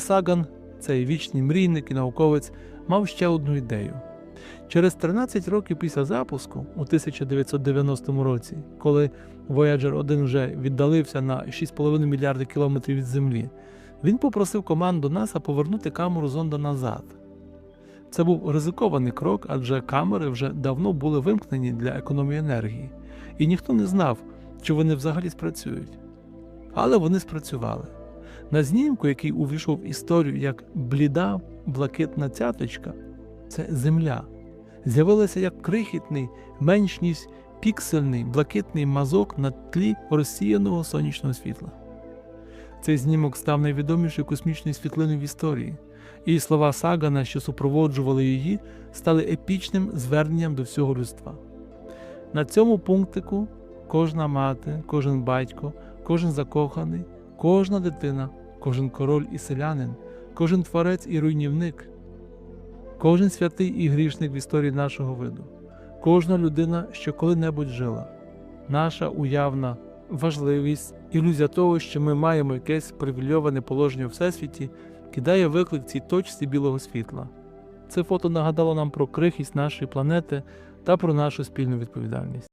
Саган, цей вічний мрійник і науковець, мав ще одну ідею. Через 13 років після запуску, у 1990 році, коли Voyager 1 вже віддалився на 6,5 мільярди кілометрів від Землі, він попросив команду НАСА повернути камеру зонда назад. Це був ризикований крок, адже камери вже давно були вимкнені для економії енергії, і ніхто не знав, чи вони взагалі спрацюють. Але вони спрацювали. На знімку, який увійшов в історію як бліда блакитна цяточка, це земля. З'явилася як крихітний, менш ніж піксельний блакитний мазок на тлі розсіяного сонячного світла. Цей знімок став найвідомішою космічною світлиною в історії, і слова Сагана, що супроводжували її, стали епічним зверненням до всього людства. На цьому пунктику кожна мати, кожен батько, кожен закоханий, кожна дитина, кожен король і селянин, кожен творець і руйнівник, кожен святий і грішник в історії нашого виду, кожна людина, що коли-небудь жила, наша уявна важливість, ілюзія того, що ми маємо якесь привільоване положення у всесвіті, кидає виклик цій точці білого світла. Це фото нагадало нам про крихість нашої планети та про нашу спільну відповідальність.